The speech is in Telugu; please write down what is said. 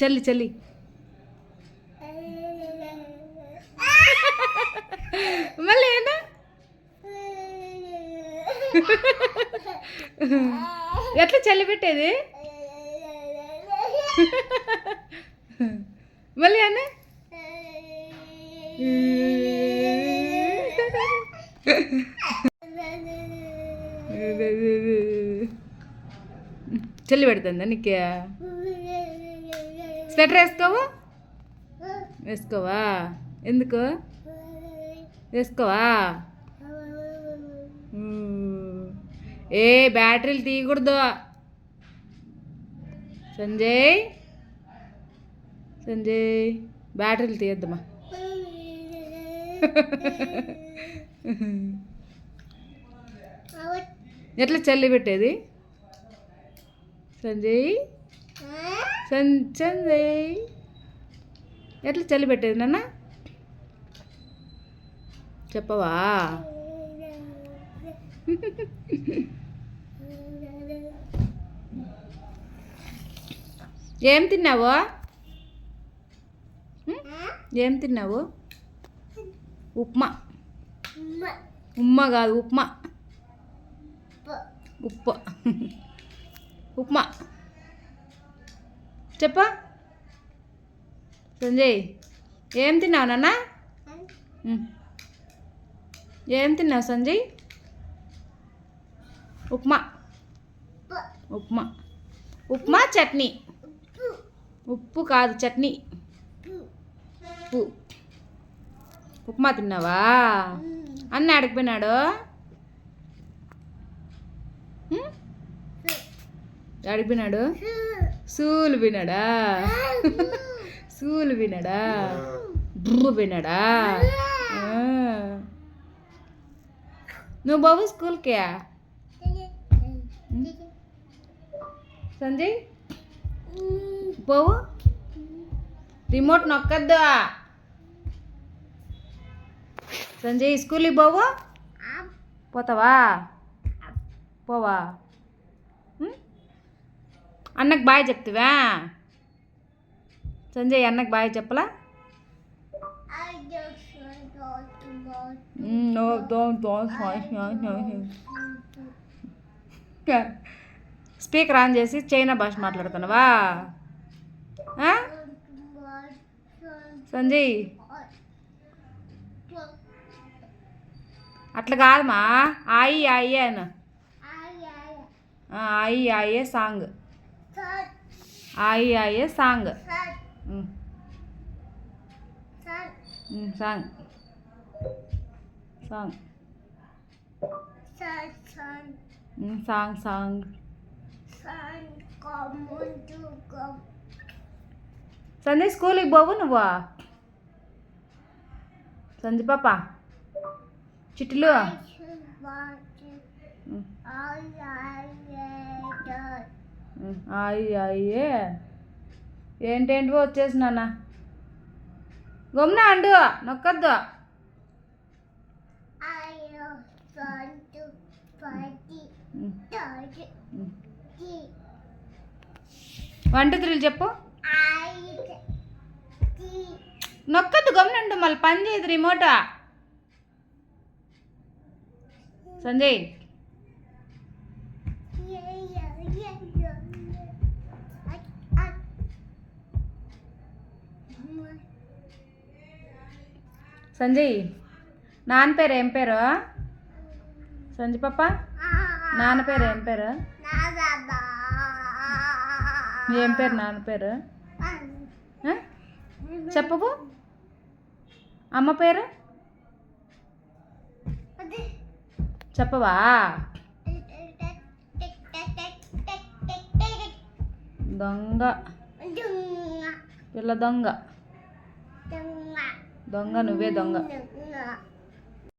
చల్లి చల్లి. మళ్ళీ ఏనా ఎట్లా చల్లి పెట్టేది? మళ్ళీ అన్న చల్లి పెడుతుందా నీకే? స్వెటర్ వేసుకోవు? వేసుకోవా? ఎందుకు? వేసుకోవా? ఏ బ్యాటరీలు తీయకూడదు. సంజయ్. సంజయ్ బ్యాటరీలు తీయద్దమ్మా. ఎట్లా చల్లి పెట్టేది? సంజయ్. కొంచెం ఎట్లా చలి పెట్టేది నాన్న? చెప్పవా? ఏం తిన్నావు? ఏం తిన్నావు? ఉప్మా. ఉప్మా కాదు ఉప్మా. ఉప్పు ఉప్మా. చెప్పా. సంజయ్ ఏం తిన్నావు నాన్న? ఏం తిన్నావు సంజయ్? ఉప్మా. ఉప్మా. ఉప్మా చట్నీ. ఉప్పు కాదు చట్నీ. ఉప్పు. ఉప్మా తిన్నావా? అన్న అడిగిపోయినాడు అడిగిపోయినాడు సూలు వినాడా? సూలు వినాడా? బుర్రు వినాడా. నువ్వు బాబు స్కూల్కి? సంజయ్? పోవు రిమోట్ నొక్కద్దు. సంజయ్ స్కూల్కి పోవు పోతావా? పోవా? అన్నకు బాయ్ చెప్తావా? సంజయ్ అన్నకు బాయ్ చెప్పలా? స్పీకర్ ఆన్ చేసి చైనా భాష మాట్లాడుతున్నావా? సంజయ్. అట్లా కాదమ్మా ఆయి ఆయి అను. ఆయి ఆయే సాంగ్. ఆయి ఆయే సాంగ్ ఉం, ఉం, సాంగ్ సాంగ్ ఉం, సాంగ్ సాంగ్ సంజయ్ స్కూల్కి పోవు నువ్వు సంజయ్ పాప చిట్టులు ఉం, ఆయి ఆయే ఏంటేంటివో వచ్చేసి నాన్న గమ్న అండు నొక్కద్దు ఉం, ఉం. వన్ టూ త్రీలు చెప్పు. నొక్కద్దు గమనండు మళ్ళీ పని చేయదు రిమోట్ సంజయ్. సంజయ్ నాన్న పేరు ఏం పేరు? సంజయ్ పాప నాన్న పేరు ఏం పేరు? ఏం పేరు నాన్న పేరు? ఆ? చెప్పవు అమ్మ పేరు? చెప్పవా? దొంగ. పిల్ల దొంగ. దొంగ నువ్వే దొంగ.